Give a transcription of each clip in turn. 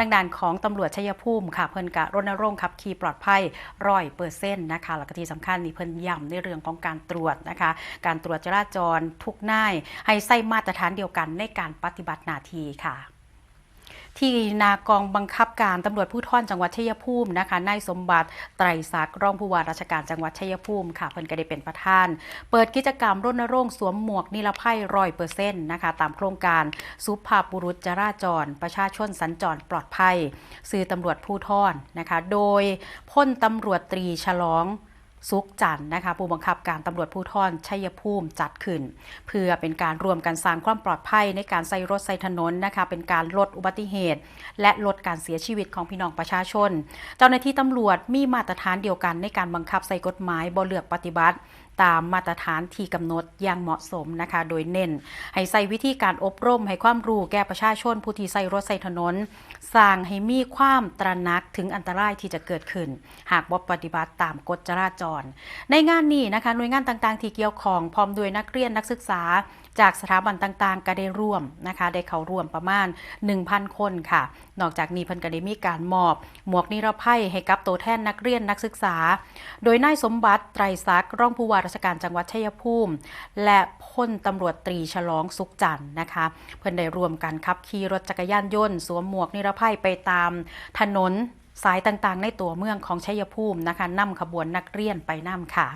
ทางด้านของตำรวจชัยภูมิค่ะเพิ่นกะรณรงค์ขับขี่ปลอดภัยร้อยเปอร์เซ็นต์นะคะแล้วก็ที่สำคัญนี่เพิ่นย้ำในเรื่องของการตรวจนะคะ การตรวจจราจรทุกนายให้ใส่มาตรฐานเดียวกันในการปฏิบัติหน้าที่ค่ะ ที่นากองบังคับการตำรวจผู้ท่อนจังหวัดชัยภูมินะคะนายสมบัติไตรศักดิ์รองผู้ว่าราชการจังหวัดชัยภูมิค่ะเพิ่นก็ได้เป็นประธาน เปิดกิจกรรมรณรงค์สวมหมวกนิรภัยร้อยเปอร์เซ็นต์นะคะตามโครงการสุภาพบุรุษจราจร ประชาชนสัญจรปลอดภัย สื่อตำรวจผู้ท่อนนะคะ โดยพลตำรวจตรีฉลอง ซุกจันนะคะผู้บังคับการตำรวจภูธรชัยภูมิจัดขึ้น เพื่อเป็นการรวมกันสร้างความปลอดภัยในการใส่รถใส่ถนนนะคะเป็นการลดอุบัติเหตุ และลดการเสียชีวิตของพี่น้องประชาชน เจ้าหน้าที่ตำรวจมีมาตรฐานเดียวกันในการบังคับใส่กฎหมายบ่เลือกปฏิบัติตามมาตรฐานที่กำหนดอย่างเหมาะสมนะคะ โดยเน้น ให้ใส่วิธีการอบรม ให้ความรู้แก่ประชาชนผู้ที่ใส่รถใส่ถนน สร้างให้มีความตระหนักถึงอันตรายที่จะเกิดขึ้น หากบ่ปฏิบัติตามกฎจราจร ในงานนี้นะคะหน่วยงานต่างๆ ที่เกี่ยวข้องพร้อมด้วยนักเรียนนักศึกษาจากสถาบันต่างๆ ก็ได้ร่วมนะคะ ได้เข้าร่วมประมาณ 1,000 คนค่ะ นอกจากนี้พิ่นก็ได้มีการมอบ หมวกนิรภัยให้กับตัวแทนนักเรียนนักศึกษา โดยนายสมบัติไตรศักดิ์รองผู้ว่าราชการจังหวัดชัยภูมิ และพลตำรวจตรีฉลองสุขจันทร์นะคะ เพื่อนได้รวมกันขับขี่รถจักรยานยนต์สวมหมวกนิรภัยไปตามถนนสายต่างๆ ในตัวเมืองของชัยภูมินะคะนำขบวนนักเรียนไปนํค่ะ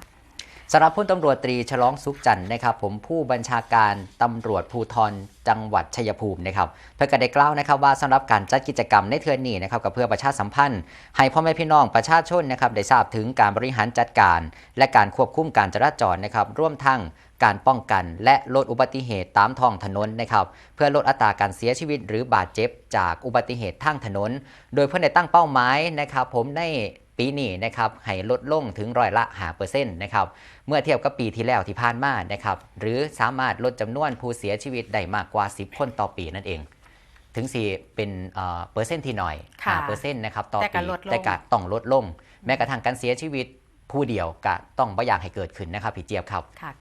สำหรับพลตำรวจตรีฉลองสุขจันทร์นะครับ ผมผู้บัญชาการตำรวจภูธรจังหวัดชัยภูมินะครับเพื่อก็ได้กล่าวนะครับว่าสำหรับการจัดกิจกรรมในเทือนนี้นะครับกับเพื่อประชาสัมพันธ์ ให้พ่อแม่พี่น้องประชาชนนะครับได้ทราบถึงการบริหารจัดการ และการควบคุมการจราจรนะครับร่วมทั้งการป้องกันและลดอุบัติเหตุตามท้องถนนนะครับเพื่อลดอัตราการเสียชีวิตหรือบาดเจ็บจากอุบัติเหตุทางถนน โดยเพื่อได้ตั้งเป้าหมายนะครับผมใน ปีนี้นะครับให้ลดลงถึงร้อยละหาเปอร์เซ็นต์นะครับเมื่อเทียบกับปีที่แล้วที่ผ่านมานะครับหรือสามารถลดจำนวนผู้เสียชีวิตได้มากกว่า 10 คนต่อปีนั่นเอง ถึงสี่เป็นเอ่อเปอร์เซ็นต์ที่หน่อยค่ะเปอร์เซ็นต์นะครับต่อแต่ก็ปีลดลง แต่ก็ต้องลดลง แม้กระทั่งการเสียชีวิตผู้เดียวก็ต้องไม่อยากให้เกิดขึ้นนะครับพี่เจี๊ยบครับ ค่ะ